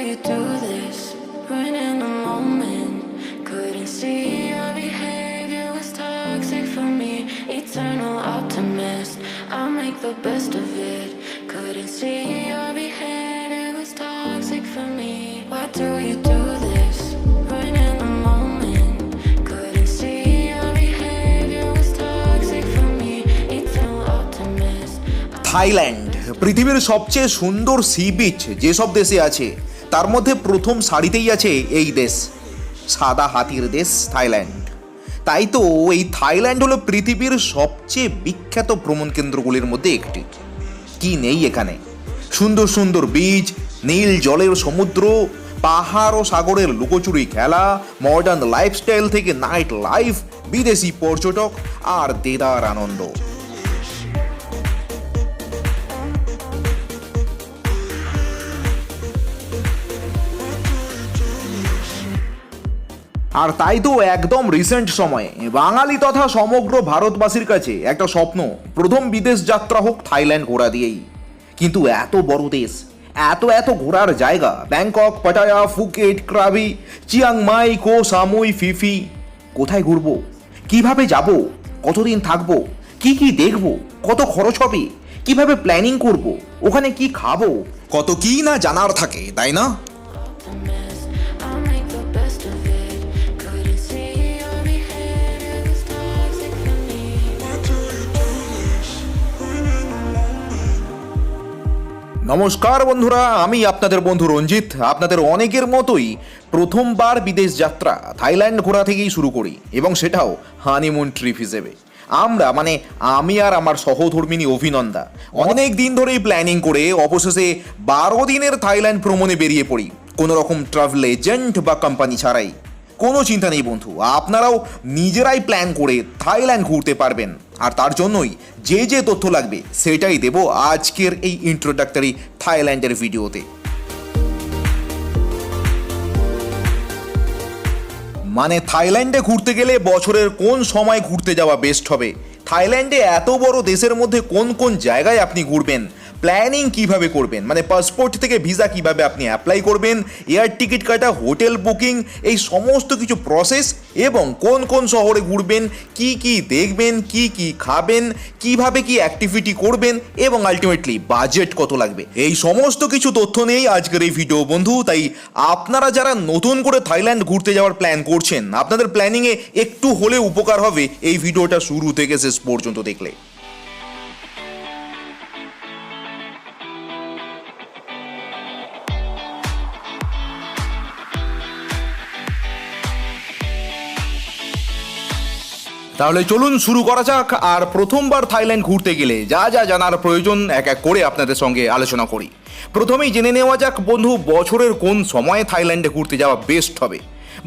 you do this? When in the moment, couldn't see your behavior was toxic for me. Eternal optimist, I'll make the best of it. Couldn't see your behavior was toxic for me. Why do you do this? When in the moment, couldn't see your behavior was toxic for me. Eternal optimist. Thailand পৃথিবীর সবচেয়ে সুন্দর sea beach যেসব দেশে আছে তার মধ্যে প্রথম সারিতেই আছে এই দেশ, সাদা হাতির দেশ থাইল্যান্ড। তাই তো এই থাইল্যান্ড হলো পৃথিবীর সবচেয়ে বিখ্যাত ভ্রমণ কেন্দ্রগুলির মধ্যে একটি। কি নেই এখানে? সুন্দর সুন্দর বীজ নীল জলের সমুদ্র, পাহাড় ও সাগরের লুকোচুরি খেলা মডার্ন লাইফস্টাইল থেকে নাইট লাইফ বিদেশি পর্যটক আর দেদার আনন্দ। আর তাই তো একদম রিসেন্ট সময়ে। বাঙালি তথা সমগ্র ভারতবাসীর কাছে একটা স্বপ্ন, প্রথম বিদেশ যাত্রা হোক থাইল্যান্ড ঘোরা দিয়েই। কিন্তু এত বড় দেশ, এত এত ঘোরার জায়গা, Bangkok, Pattaya, Phuket, Krabi Chiang Mai Koh Samui, Phi Phi, কোথায় ঘুরবো? কীভাবে যাব? কতদিন থাকব? কি কি দেখব? কত খরচ হবে? কীভাবে প্ল্যানিং করব? ওখানে কি খাব? কত কি না জানার থাকে, তাই না? নমস্কার বন্ধুরা, আমি আপনাদের বন্ধু রঞ্জিত। আপনাদের অনেকের মতোই প্রথমবার বিদেশ যাত্রা থাইল্যান্ড ঘোরা থেকেই শুরু করি, এবং সেটাও হানিমুন ট্রিপ হিসেবে। আমরা মানে আমি আর আমার সহধর্মিনী অভিনন্দা, অনেক দিন ধরেই প্ল্যানিং করে অবশেষে বারো দিনের থাইল্যান্ড ভ্রমণে বেরিয়ে পড়ি। কোনো রকম ট্রাভেল এজেন্ট বা কোম্পানি ছাড়াই। কোনো চিন্তা নেই বন্ধু। আপনারাও নিজেরাই প্ল্যান করে থাইল্যান্ড ঘুরতে পারবেন। আর তার জন্যই যে যে তথ্য লাগবে সেটাই দেব আজকের এই ইন্ট্রোডাক্টরি থাইল্যান্ডের ভিডিওতে। মানে থাইল্যান্ডে ঘুরতে গেলে বছরের কোন সময় ঘুরতে যাওয়া বেস্ট হবে? থাইল্যান্ডে এত বড় দেশের মধ্যে কোন কোন জায়গায় আপনি ঘুরবেন? প্ল্যানিং কীভাবে করবেন? মানে পাসপোর্ট থেকে ভিসা কীভাবে আপনি অ্যাপ্লাই করবেন? এয়ার টিকিট কাটা হোটেল বুকিং এই সমস্ত কিছু প্রসেস এবং কোন কোন শহরে ঘুরবেন, কি কি দেখবেন, কি কি খাবেন, কীভাবে কি অ্যাক্টিভিটি করবেন এবং আলটিমেটলি বাজেট কত লাগবে? এই সমস্ত কিছু তথ্য নিয়েই আজকের এই ভিডিও বন্ধু। তাই আপনারা যারা নতুন করে থাইল্যান্ড ঘুরতে যাওয়ার প্ল্যান করছেন, আপনাদের প্ল্যানিংয়ে একটু হলে উপকার হবে এই ভিডিওটা শুরু থেকে শেষ পর্যন্ত দেখলে। তাহলে চলুন শুরু করা যাক, আর প্রথমবার থাইল্যান্ড ঘুরতে গেলে যা যা জানার প্রয়োজন, এক এক করে আপনাদের সঙ্গে আলোচনা করি। প্রথমেই জেনে নেওয়া যাক, বন্ধু, বছরের কোন সময়ে থাইল্যান্ডে ঘুরতে যাওয়া বেস্ট হবে।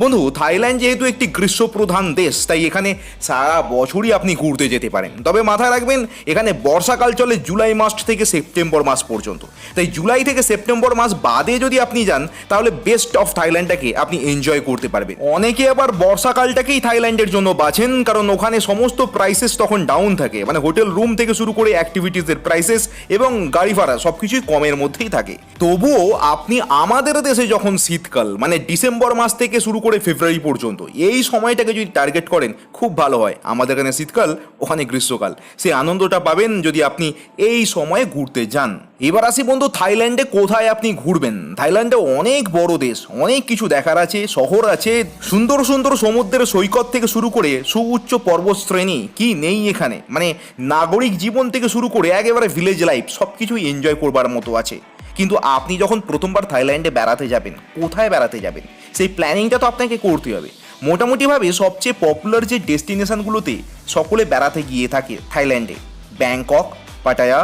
বন্ধু, থাইল্যান্ড যেহেতু একটি গ্রীষ্মপ্রধান দেশ, তাই এখানে সারা বছরই আপনি ঘুরতে যেতে পারেন। তবে মাথায় রাখবেন, এখানে বর্ষাকাল চলে জুলাই মাস থেকে সেপ্টেম্বর মাস পর্যন্ত। তাই জুলাই থেকে সেপ্টেম্বর মাস বাদে যদি আপনি যান, তাহলে বেস্ট অফ থাইল্যান্ডটাকে আপনি এনজয় করতে পারবেন। অনেকে আবার বর্ষাকালটাকেই থাইল্যান্ডের জন্য বাছেন, কারণ ওখানে সমস্ত প্রাইসেস তখন ডাউন থাকে। মানে হোটেল রুম থেকে শুরু করে অ্যাক্টিভিটিসের প্রাইসেস এবং গাড়ি ভাড়া সব কিছুই কমের মধ্যেই থাকে। তবুও আপনি আমাদের দেশে যখন শীতকাল মানে ডিসেম্বর মাস থেকে শুরু করে ফেব্রুয়ারি পর্যন্ত। এই সময়টাকে যদি টার্গেট করেন, খুব ভালো হয়। আমাদের এখানে শীতকাল, ওখানে গ্রীষ্মকাল। সেই আনন্দটা পাবেন যদি আপনি এই সময়ে ঘুরতে যান। এবার আসি বন্ধু, থাইল্যান্ডে কোথায় আপনি ঘুরবেন? থাইল্যান্ডে অনেক বড় দেশ, অনেক কিছু দেখার আছে, শহর আছে। সুন্দর সুন্দর সমুদ্রের সৈকত থেকে শুরু করে সুউচ্চ পর্বতশ্রেণী কি নেই এখানে? মানে নাগরিক জীবন থেকে শুরু করে একেবারে ভিলেজ লাইফ সব কিছুই এনজয় করবার মতো আছে। কিন্তু আপনি যখন প্রথমবার থাইল্যান্ডে বেড়াতে যাবেন, কোথায় বেড়াতে যাবেন, সেই প্ল্যানিংটা তো আপনাকে করতে হবে। মোটামুটিভাবে সবচেয়ে পপুলার যে ডেস্টিনেশনগুলোতে সকলে বেড়াতে গিয়ে থাকে থাইল্যান্ডে, Bangkok, Pattaya,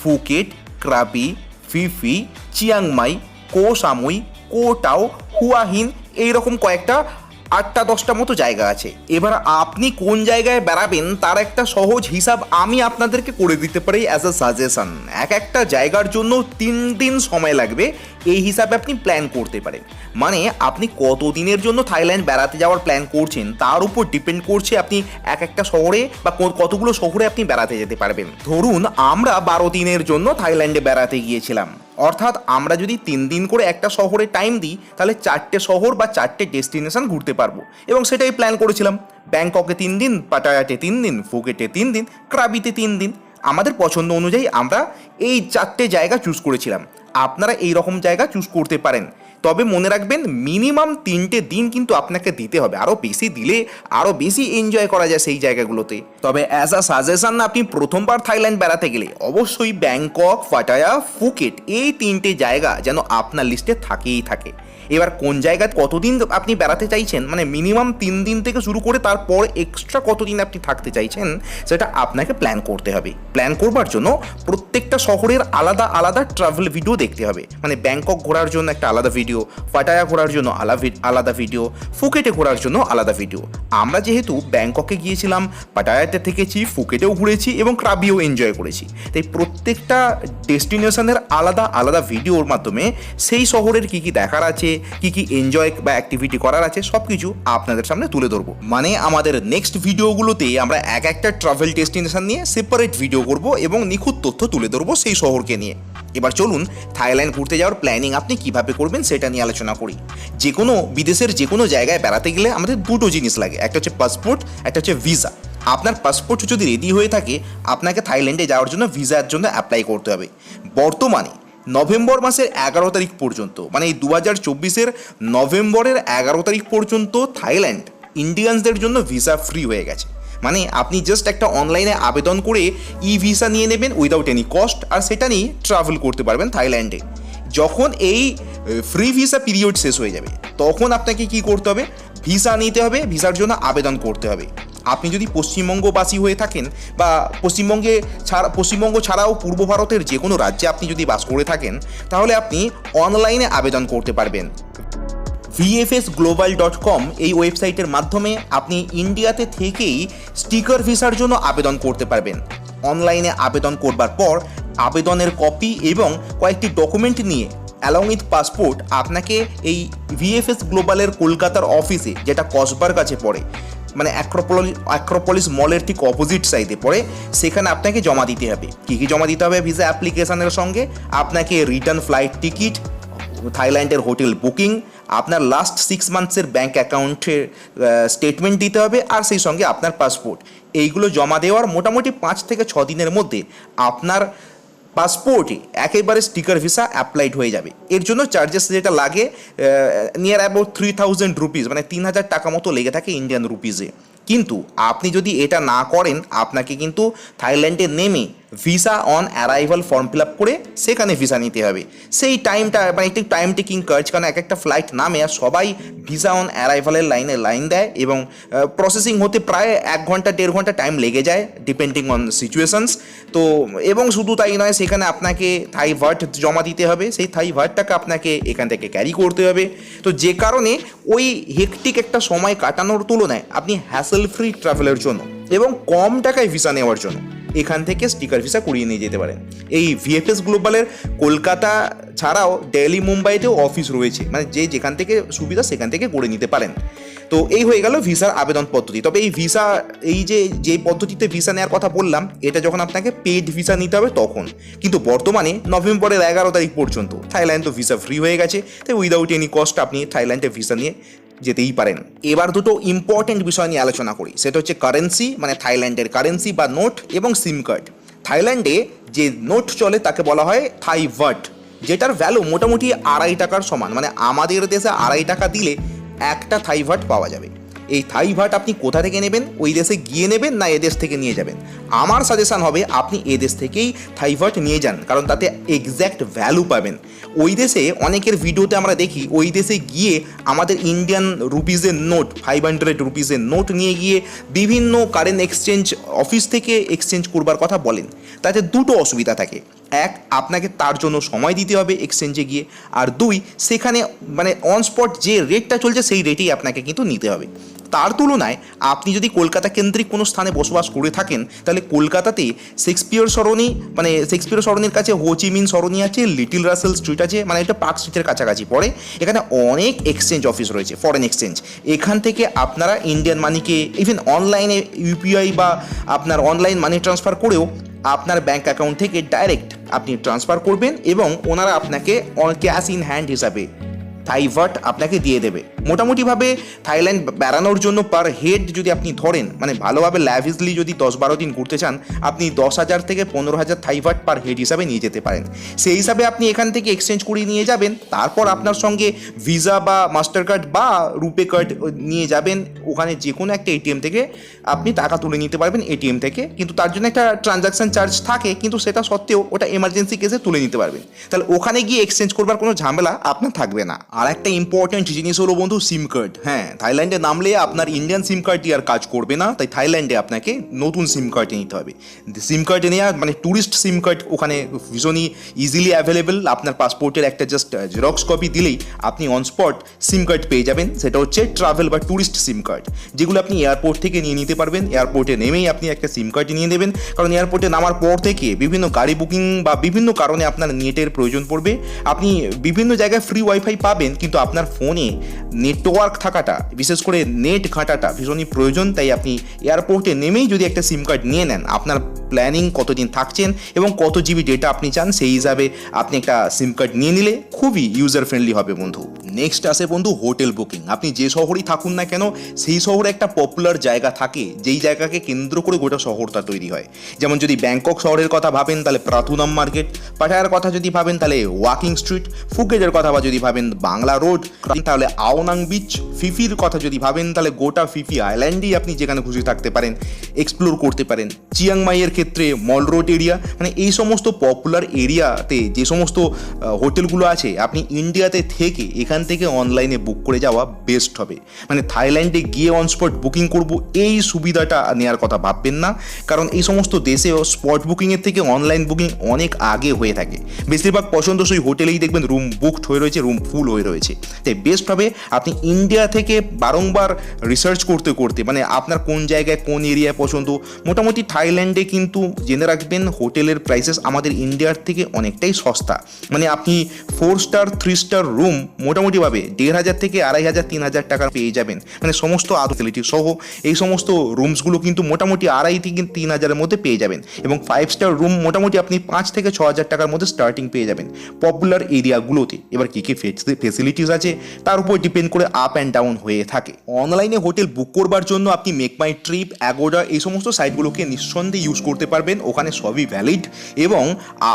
Phuket, Krabi, Phi Phi, Chiang Mai Koh Samui Koh Tao Hua Hin, এইরকম কয়েকটা আটটা, দশটা মতো জায়গা আছে। এবার আপনি কোন জায়গায় বেড়াবেন, তার একটা সহজ হিসাব আমি আপনাদেরকে করে দিতে পারি অ্যাজ আ সাজেশন এক একটা জায়গার জন্য তিন দিন সময় লাগবে, এই হিসাবে আপনি প্ল্যান করতে পারেন। মানে আপনি কত দিনের জন্য থাইল্যান্ড বেড়াতে যাওয়ার প্ল্যান করছেন, তার উপর ডিপেন্ড করছে আপনি এক একটা শহরে বা কতগুলো শহরে আপনি বেড়াতে যেতে পারবেন। ধরুন, আমরা বারো দিনের জন্য থাইল্যান্ডে বেড়াতে গিয়েছিলাম। অর্থাৎ আমরা যদি তিন দিন করে একটা শহরে টাইম দিই, তাহলে চারটে শহর বা চারটে ডেস্টিনেশন ঘুরতে পারব। এবং সেটাই প্ল্যান করেছিলাম। ব্যাংককে তিন দিন, পাটায়াতে তিন দিন, ফুকেটে তিন দিন, ক্রাবিতে তিন দিন। আমাদের পছন্দ অনুযায়ী আমরা এই চারটে জায়গা চুজ করেছিলাম। আপনারা এই রকম জায়গা চুজ করতে পারেন। তবে মনে রাখবেন মিনিমাম তিনটে দিন কিন্তু আপনাকে দিতে হবে। আরও বেশি দিলে আরও বেশি এনজয় করা যায় সেই জায়গাগুলোতে। তবে অ্যাজ আ সাজেশন আপনি প্রথমবার থাইল্যান্ড বেড়াতে গেলে অবশ্যই ব্যাংকক ফাটায়া ফুকেট এই তিনটে জায়গা যেন আপনার লিস্টে থাকেই থাকে। এবার কোন জায়গায় কতদিন আপনি বেড়াতে চাইছেন? মানে মিনিমাম তিন দিন থেকে শুরু করে তারপর এক্সট্রা কতদিন আপনি থাকতে চাইছেন? সেটা আপনাকে প্ল্যান করতে হবে। প্ল্যান করবার জন্য প্রত্যেকটা শহরের আলাদা আলাদা ট্রাভেল ভিডিও দেখতে হবে। মানে ব্যাংকক ঘোরার জন্য একটা আলাদা ভিডিও পাটায়া ঘোরার জন্য আলাদা ভিডিও ফুকেটে ঘোরার জন্য আলাদা ভিডিও আমরা যেহেতু ব্যাংককে গিয়েছিলাম পাটায়াতে থেকেছি ফুকেটেও ঘুরেছি এবং ক্রাবিও এনজয় করেছি। তাই প্রত্যেকটা ডেস্টিনেশনের আলাদা আলাদা ভিডিওর মাধ্যমে সেই শহরের কী কী দেখার আছে কী কী এনজয় বা অ্যাক্টিভিটি করার আছে সব কিছু আপনাদের সামনে তুলে ধরবো। মানে আমাদের নেক্সট ভিডিওগুলোতে আমরা এক একটা ট্রাভেল ডেস্টিনেশন নিয়ে সেপারেট ভিডিও করব এবং নিখুঁত তথ্য তুলে ধরবো সেই শহরকে নিয়ে। এবার চলুন, থাইল্যান্ড ঘুরতে যাওয়ার প্ল্যানিং আপনি কীভাবে করবেন সেটা নিয়ে আলোচনা করি। যে কোনো বিদেশের যে কোনো জায়গায় বেড়াতে গেলে আমাদের দুটো জিনিস লাগে, একটা হচ্ছে পাসপোর্ট একটা হচ্ছে ভিসা আপনার পাসপোর্ট যদি রেডি হয়ে থাকে, আপনাকে থাইল্যান্ডে যাওয়ার জন্য ভিসার জন্য অ্যাপ্লাই করতে হবে। বর্তমানে নভেম্বর মাসের এগারো তারিখ পর্যন্ত মানে এই দু হাজার চব্বিশের নভেম্বরের এগারো তারিখ পর্যন্ত থাইল্যান্ড ইন্ডিয়ানসদের জন্য ভিসা ফ্রি হয়ে গেছে। মানে আপনি জাস্ট একটা অনলাইনে আবেদন করে ই ভিসা নিয়ে নেবেন উইদাউট এনি কস্ট আর সেটা নিয়ে ট্রাভেল করতে পারবেন থাইল্যান্ডে। যখন এই ফ্রি ভিসা পিরিয়ড শেষ হয়ে যাবে, তখন আপনাকে কি করতে হবে? ভিসা নিতে হবে, ভিসার জন্য আবেদন করতে হবে। আপনি যদি পশ্চিমবঙ্গবাসী হয়ে থাকেন বা পশ্চিমবঙ্গে ছাড়া, পশ্চিমবঙ্গ ছাড়াও পূর্ব ভারতের যে কোনো রাজ্যে আপনি যদি বাস করে থাকেন, তাহলে আপনি অনলাইনে আবেদন করতে পারবেন। ভিএফএস গ্লোবাল ডট কম এই ওয়েবসাইটের মাধ্যমে আপনি ইন্ডিয়াতে থেকেই স্টিকার ভিসার জন্য আবেদন করতে পারবেন। অনলাইনে আবেদন করবার পর আবেদনের কপি এবং কয়েকটি ডকুমেন্ট নিয়ে অ্যালং উইথ পাসপোর্ট আপনাকে এই ভিএফএস গ্লোবালের কলকাতার অফিসে যেটা কসবার কাছে পড়ে মানে অ্যাক্রোপলিস অ্যাক্রোপলিস মলের ঠিক অপোজিট সাইডে পড়ে, সেখানে আপনাকে জমা দিতে হবে। কী কী জমা দিতে হবে? ভিসা অ্যাপ্লিকেশনের সঙ্গে আপনাকে রিটার্ন ফ্লাইট টিকিট থাইল্যান্ডের হোটেল বুকিং আপনার লাস্ট সিক্স মান্থসের ব্যাঙ্ক অ্যাকাউন্টের স্টেটমেন্ট দিতে হবে, আর সেই সঙ্গে আপনার পাসপোর্ট এইগুলো জমা দেওয়ার মোটামুটি পাঁচ থেকে ছ দিনের মধ্যে আপনার পাসপোর্টে একেবারে স্টিকার ভিসা অ্যাপ্লাইড হয়ে যাবে। এর জন্য চার্জেস যেটা লাগে near about three thousand rupees মানে তিন হাজার টাকা মতো লেগে থাকে ইন্ডিয়ান রুপিসে কিন্তু আপনি যদি এটা না করেন, আপনাকে কিন্তু থাইল্যান্ডে নেমে visa on arrival form fill up করে সেখানে ভিসা নিতে হবে। সেই টাইমটা মানে একটু টাইম টেকিং কাজ কারণ এক একটা ফ্লাইট নামে আর সবাই ভিসা অন অ্যারাইভালের লাইনে লাইন দেয় এবং প্রসেসিং হতে প্রায় এক ঘণ্টা, দেড় ঘণ্টা টাইম লেগে যায় ডিপেন্ডিং অন সিচুয়েশনস তো, এবং শুধু তাই নয়, সেখানে আপনাকে থাই ভার্ট জমা দিতে হবে। সেই থাই ভার্টটাকে আপনাকে এখান থেকে ক্যারি করতে হবে। তো যে কারণে ওই হেকটিক একটা সময় কাটানোর তুলনায় আপনি হ্যাসেল ফ্রি ট্রাভেলের জন্য এবং কম টাকায় ভিসা নেওয়ার জন্য। এখান থেকে স্টিকার ভিসা করিয়ে নিয়ে যেতে পারেন। এই ভিএফএস গ্লোবালের কলকাতা ছাড়াও দিল্লি মুম্বাইতেও অফিস রয়েছে। মানে যে যেখান থেকে সুবিধা সেখান থেকে করে নিতে পারেন। তো এই হয়ে গেল ভিসার আবেদন পদ্ধতি। তবে এই ভিসা এই যে যে পদ্ধতিতে ভিসা নেওয়ার কথা বললাম, এটা যখন আপনাকে পেড ভিসা নিতে হবে তখন। কিন্তু বর্তমানে নভেম্বরের এগারো তারিখ পর্যন্ত থাইল্যান্ড তো ভিসা ফ্রি হয়ে গেছে। তাই উইদাউট এনি কস্ট আপনি থাইল্যান্ডে ভিসা নিয়ে যেতেই পারেন। এবার দুটো ইম্পর্টেন্ট বিষয় নিয়ে আলোচনা করি। সেটা হচ্ছে কারেন্সি মানে থাইল্যান্ডের কারেন্সি বা নোট এবং সিম কার্ড থাইল্যান্ডে যে নোট চলে তাকে বলা হয় থাই ভার্ট যেটার ভ্যালু মোটামুটি আড়াই টাকার সমান। মানে আমাদের দেশে আড়াই টাকা দিলে একটা থাই ভার্ট পাওয়া যাবে। এই থাই ভাট আপনি কোথা থেকে নেবেন? ওই দেশে গিয়ে নেবেন না এদেশ থেকে নিয়ে যাবেন? আমার সাজেশান হবে আপনি এদেশ থেকেই থাই ভাট নিয়ে যান, কারণ তাতে এক্স্যাক্ট ভ্যালু পাবেন। ওই দেশে অনেকের ভিডিওতে আমরা দেখি, ওই দেশে গিয়ে আমাদের ইন্ডিয়ান রুপিজের নোট ফাইভ হান্ড্রেড রুপিজের নোট নিয়ে গিয়ে বিভিন্ন কারেন্ট এক্সচেঞ্জ অফিস থেকে এক্সচেঞ্জ করবার কথা বলেন। তাতে দুটো অসুবিধা থাকে। এক, আপনাকে তার জন্য সময় দিতে হবে এক্সচেঞ্জে গিয়ে। আর দুই, সেখানে মানে অন স্পট যে রেটটা চলছে সেই রেটেই আপনাকে কিন্তু নিতে হবে। তার তুলনায় আপনি যদি কলকাতা কেন্দ্রিক কোনো স্থানে বসবাস করে থাকেন, তাহলে কলকাতাতে শেক্সপিয়র সরণি মানে শেক্সপিয়র সরণির কাছে হোচিমিন সরণি আছে, লিটিল রাসেল স্ট্রিট আছে মানে এটা পার্ক স্ট্রিটের কাছাকাছি পড়ে। এখানে অনেক এক্সচেঞ্জ অফিস রয়েছে ফরেন এক্সচেঞ্জ এখান থেকে আপনারা ইন্ডিয়ান মানিকে ইভেন অনলাইনে ইউপিআই বা আপনার অনলাইন মানি ট্রান্সফার করেও আপনার ব্যাঙ্ক অ্যাকাউন্ট থেকে ডাইরেক্ট আপনি ট্রান্সফার করবেন এবং ওনারা আপনাকে ক্যাশ ইন হ্যান্ড হিসাবে থাইভাট আপনাকে দিয়ে দেবে। মোটামুটিভাবে থাইল্যান্ড বেড়ানোর জন্য পার হেড যদি আপনি ধরেন মানে ভালোভাবে ল্যাভিজলি যদি দশ বারো দিন ঘুরতে চান, আপনি দশ হাজার থেকে পনেরো হাজার থাইভাট পার হেড হিসাবে নিয়ে যেতে পারেন। সেই হিসাবে আপনি এখান থেকে এক্সচেঞ্জ করে নিয়ে যাবেন, তারপর আপনার সঙ্গে ভিসা বা মাস্টার কার্ড বা রুপে কার্ড নিয়ে যাবেন। ওখানে যে কোনো একটা এটিএম থেকে আপনি টাকা তুলে নিতে পারবেন এটিএম থেকে। কিন্তু তার জন্য একটা ট্রানজাকশন চার্জ থাকে, কিন্তু সেটা সত্ত্বেও ওটা এমার্জেন্সি কেসে তুলে নিতে পারবেন। তাহলে ওখানে গিয়ে এক্সচেঞ্জ করবার কোনো ঝামেলা আপনার থাকবে না। আর একটা ইম্পর্টেন্ট জিনিস হলো বন্ধু সিম কার্ড হ্যাঁ থাইল্যান্ডে নামলে আপনার ইন্ডিয়ান সিম কার্ডটি আর কাজ করবে না, তাই থাইল্যান্ডে আপনাকে নতুন সিম কার্ড নিতে হবে। সিম কার্ড নেওয়া মানে ট্যুরিস্ট সিম কার্ড ওখানে ভীষণই ইজিলি অ্যাভেলেবেল আপনার পাসপোর্টের একটা জাস্ট জেরক্স কপি দিলেই আপনি অন স্পট সিম কার্ড পেয়ে যাবেন। সেটা হচ্ছে ট্রাভেল বা ট্যুরিস্ট সিম কার্ড যেগুলো আপনি এয়ারপোর্ট থেকে নিয়ে নিতে পারবেন। এয়ারপোর্টে নেমেই আপনি একটা সিম কার্ড নিয়ে নেবেন। কারণ এয়ারপোর্টে নামার পর থেকে বিভিন্ন গাড়ি বুকিং বা বিভিন্ন কারণে আপনার নেটের প্রয়োজন পড়বে। আপনি বিভিন্ন জায়গায় ফ্রি ওয়াইফাই পাবেন। কিন্তু আপনার ফোনে নেটওয়ার্ক থাকাটা, বিশেষ করে নেট ঘাঁটাটা ভীষণই প্রয়োজন। তাই আপনি এয়ারপোর্টে নেমেই যদি একটা সিম কার্ড নিয়ে নেন, আপনার প্ল্যানিং কতদিন থাকছেন এবং কত জিবি ডেটা আপনি চান, সেই হিসাবে আপনি একটা সিম কার্ড নিয়ে নিলে খুবই ইউজার ফ্রেন্ডলি হবে বন্ধু। নেক্সট আসে বন্ধু হোটেল বুকিং আপনি যে শহরেই থাকুন না কেন, সেই শহরে একটা পপুলার জায়গা থাকে, যেই জায়গাকে কেন্দ্র করে গোটা শহরটা তৈরি হয়। যেমন যদি ব্যাংকক শহরের কথা ভাবেন, তাহলে প্রাথুনাম মার্কেট। পাটায়ার কথা যদি ভাবেন, তাহলে ওয়াকিং স্ট্রিট ফুকেটের কথা বা যদি ভাবেন বাংলা রোড, তাহলে আওনাং বিচ ফিফির কথা যদি ভাবেন, তাহলে গোটা ফিফি আইল্যান্ডই আপনি যেখানে খুশি থাকতে পারেন এক্সপ্লোর করতে পারেন। চিয়াংমাইয়ের ক্ষেত্রে মল রোড এরিয়া মানে এই সমস্ত পপুলার এরিয়াতে যে সমস্ত হোটেলগুলো আছে, আপনি ইন্ডিয়াতে থেকে এখান থেকে অনলাইনে বুক করে যাওয়া বেস্ট হবে। মানে থাইল্যান্ডে গিয়ে অন স্পট বুকিং করব, এই সুবিধাটা নেওয়ার কথা ভাববেন না। কারণ এই সমস্ত দেশেও স্পট বুকিংয়ের থেকে অনলাইন বুকিং অনেক আগে হয়ে থাকে। বেশিরভাগ পছন্দসই হোটেলেই দেখবেন রুম বুকড হয়ে রয়েছে রুম ফুল হয়ে রয়েছে। তাই বেস্ট হবে আপনি ইন্ডিয়া থেকে বারংবার রিসার্চ করতে করতে মানে আপনার কোন জায়গায়, কোন এরিয়ায় পছন্দ, মোটামুটি থাইল্যান্ডে কিন্তু জেনে রাখবেন হোটেলের প্রাইসেস আমাদের ইন্ডিয়ার থেকে অনেকটাই সস্তা। মানে আপনি four star three star room মোটামুটিভাবে দেড় হাজার থেকে আড়াই হাজার, তিন হাজার টাকা পেয়ে যাবেন। মানে সমস্ত ফেসিলিটি সহ এই সমস্ত রুমসগুলো কিন্তু মোটামুটি আড়াই থেকে তিন হাজারের মধ্যে পেয়ে যাবেন। এবং ফাইভ স্টার রুম মোটামুটি আপনি পাঁচ থেকে ছ হাজার টাকার মধ্যে স্টার্টিং পেয়ে যাবেন পপুলার এরিয়াগুলোতে এবার কী কী ফেসিলিটিস আছে, তার উপর ডিপেন্ড করে আপ অ্যান্ড ডাউন হয়ে থাকে। অনলাইনে হোটেল বুক করবার জন্য আপনি মেক মাই ট্রিপ অ্যাগোডা এই সমস্ত সাইটগুলোকে নিঃসন্দেহে ইউজ করতে পারবেন, ওখানে সবই ভ্যালিড এবং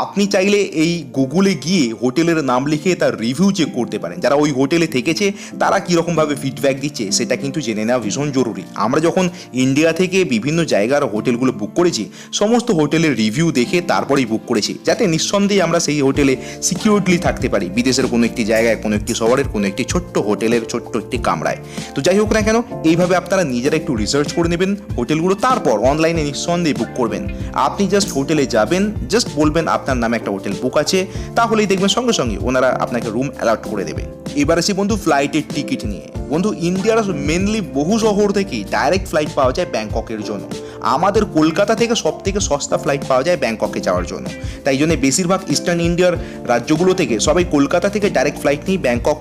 আপনি চাইলে এই গুগলে গিয়ে হোটেলের নাম লিখে তার রিভিউ চেক করতে পারেন। যারা ওই হোটেলে থেকেছে, তারা কীরকমভাবে ফিডব্যাক দিচ্ছে, সেটা কিন্তু জেনে নেওয়া ভীষণ জরুরি। আমরা যখন ইন্ডিয়া থেকে বিভিন্ন জায়গার হোটেলগুলো বুক করেছি, সমস্ত হোটেলের রিভিউ দেখে তারপরেই বুক করেছি। যাতে নিঃসন্দেহে আমরা সেই হোটেলে সিকিউরলি থাকতে পারি। বিদেশের কোনো একটি জায়গায় কোনো একটি শহরের কোনো একটি ছোট্ট হোটেলের ছোট্ট একটি কামরায়। তো যাই হোক না কেন, এইভাবে আপনারা নিজেরা একটু রিসার্চ করে নেবেন হোটেলগুলো, তারপর অনলাইনে নিঃসন্দেহে বুক করবেন। আপনি জাস্ট হোটেলে যাবেন জাস্ট বলবেন আপনার নামে একটা হোটেল বুক আছে, তাহলেই দেখবেন সঙ্গে সঙ্গে ওনারা আপনাকে রুম অ্যালাউট করে দেবে। এবার আসি বন্ধু ফ্লাইটের টিকিট নিয়ে। বন্ধু ইন্ডিয়ার মেনলি বহু শহর থেকেই ডাইরেক্ট ফ্লাইট পাওয়া যায় ব্যাংককের জন্য। আমাদের কলকাতা থেকে সব থেকে সস্তা ফ্লাইট পাওয়া যায় ব্যাংককে যাওয়ার জন্য। তাই জন্য বেশিরভাগ ইস্টার্ন ইন্ডিয়ার রাজ্যগুলো থেকে সবাই কলকাতা থেকে ডাইরেক্ট ফ্লাইট নিয়ে ব্যাংকক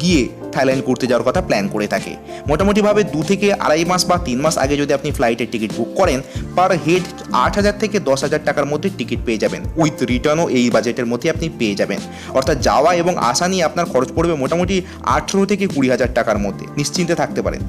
গিয়ে থাইল্যান্ড ঘুরতে যাওয়ার কথা প্ল্যান করে থাকে। মোটামুটিভাবে দু থেকে আড়াই মাস বা তিন মাস আগে যদি আপনি ফ্লাইটের টিকিট বুক করেন পার হেড আট হাজার থেকে দশ হাজার টাকার মধ্যে টিকিট পেয়ে যাবেন। উইথ রিটার্নও এই বাজেটের মধ্যে আপনি পেয়ে যাবেন। অর্থাৎ যাওয়া এবং আসা নিয়ে আপনার খরচ পড়বে মোটামুটি আঠেরো থেকে কুড়ি হাজার টাকার মধ্যে। নিশ্চিন্তে থাকতে পারেন।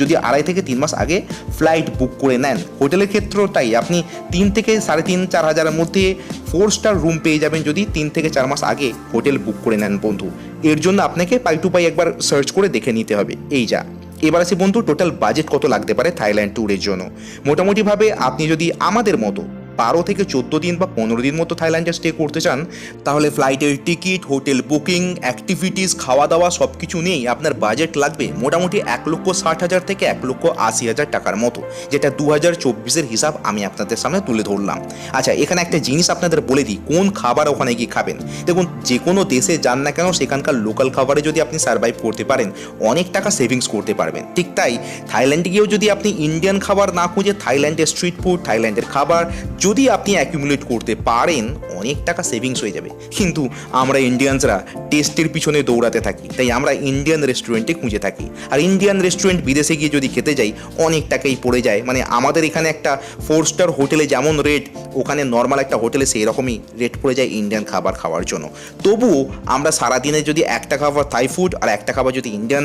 যদি আড়াই থেকে তিন মাস আগে ফ্লাইট বুক করে নেন হোটেলের ক্ষেত্রেও তাই। আপনি তিন থেকে সাড়ে তিন, চার হাজারের মধ্যে ফোর স্টার রুম পেয়ে যাবেন যদি তিন থেকে চার মাস আগে হোটেল বুক করে নেন বন্ধু। এর জন্য আপনাকে পাই টু পাই একবার সার্চ করে দেখে নিতে হবে। এই যা। এবার আছে বন্ধু, টোটাল বাজেট কত লাগতে পারে থাইল্যান্ড ট্যুরের জন্য? মোটামুটিভাবে আপনি যদি আমাদের মতো বারো থেকে চোদ্দ দিন বা পনেরো দিন মতো থাইল্যান্ডে স্টে করতে চান, তাহলে ফ্লাইটের টিকিট হোটেল বুকিং অ্যাক্টিভিটিস খাওয়া দাওয়া সব কিছু নিয়েই আপনার বাজেট লাগবে মোটামুটি এক লক্ষ ষাট হাজার থেকে এক লক্ষ আশি হাজার টাকার মতো, যেটা দু হাজার চব্বিশের হিসাব আমি আপনাদের সামনে তুলে ধরলাম। আচ্ছা এখানে একটা জিনিস আপনাদের বলে দিই, কোন খাবার ওখানে গিয়ে খাবেন? দেখুন, যে কোনো দেশে যান না কেন, সেখানকার লোকাল খাবারে যদি আপনি সার্ভাইভ করতে পারেন, অনেক টাকা সেভিংস করতে পারবেন। ঠিক তাই, থাইল্যান্ডে গিয়েও যদি আপনি ইন্ডিয়ান খাবার না খুঁজে, থাইল্যান্ডের স্ট্রিট ফুড থাইল্যান্ডের খাবার যদি আপনি অ্যাকিউমুলেট করতে পারেন অনেক টাকা সেভিংস হয়ে যাবে। কিন্তু আমরা ইন্ডিয়ানসরা টেস্টের পিছনে দৌড়াতে থাকি, তাই আমরা ইন্ডিয়ান রেস্টুরেন্টে খুঁজে থাকি। আর ইন্ডিয়ান রেস্টুরেন্ট বিদেশে গিয়ে যদি খেতে যাই, অনেক টাকাই পড়ে যায়। মানে আমাদের এখানে একটা ফোর স্টার হোটেলে যেমন রেট ওখানে নর্মাল একটা হোটেলে সেই রকমই রেট পড়ে যায় ইন্ডিয়ান খাবার খাওয়ার জন্য। তবুও আমরা সারাদিনে যদি একটা খাবার থাই ফুড আর একটা খাবার যদি ইন্ডিয়ান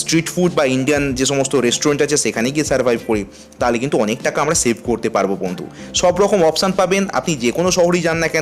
স্ট্রিট ফুড বা ইন্ডিয়ান যে সমস্ত রেস্টুরেন্ট আছে, সেখানে গিয়ে সার্ভাইভ করি, তাহলে কিন্তু অনেক টাকা আমরা সেভ করতে পারব বন্ধু। সব রকম অপশান পাবেন। আপনি যে কোনো শহরেই যান না কেন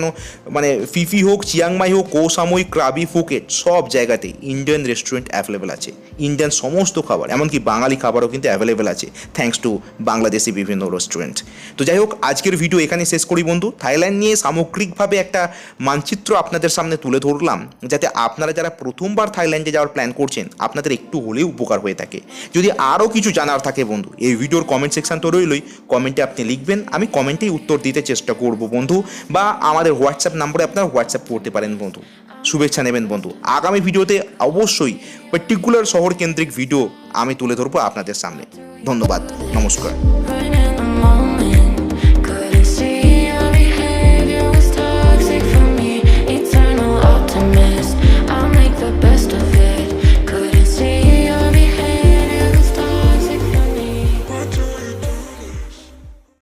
মানে ফিফি হোক, চিয়াংমাই হোক কোসামই ক্রাবি, ফুকেট, সব জায়গাতে ইন্ডিয়ান রেস্টুরেন্ট অ্যাভেলেবেল আছে। ইন্ডিয়ান সমস্ত খাবার, এমনকি বাঙালি খাবারও কিন্তু অ্যাভেলেবেল আছে থ্যাঙ্কস টু বাংলাদেশি বিভিন্ন রেস্টুরেন্ট তো যাই হোক, আজকের ভিডিও এখানে শেষ করি বন্ধু। থাইল্যান্ড নিয়ে সামগ্রিকভাবে একটা মানচিত্র আপনাদের সামনে তুলে ধরলাম, যাতে আপনারা যারা প্রথমবার থাইল্যান্ডে যাওয়ার প্ল্যান করছেন, আপনাদের একটু হলেও উপকার হয়ে থাকে। যদি আরও কিছু জানার থাকে বন্ধু, এই ভিডিওর কমেন্ট সেকশন তো রইলই। কমেন্টে আপনি লিখবেন, আমি কমেন্টেই উত্তর দিতে চেষ্টা করব বন্ধু, বা আমাদের হোয়াটসঅ্যাপ নম্বরে আপনারা হোয়াটসঅ্যাপ করতে পারেন বন্ধু। শুভেচ্ছা নেবেন বন্ধু। আগামী ভিডিওতে অবশ্যই পার্টিকুলার শহর কেন্দ্রিক ভিডিও আমি তুলে ধরবো আপনাদের সামনে। ধন্যবাদ। নমস্কার।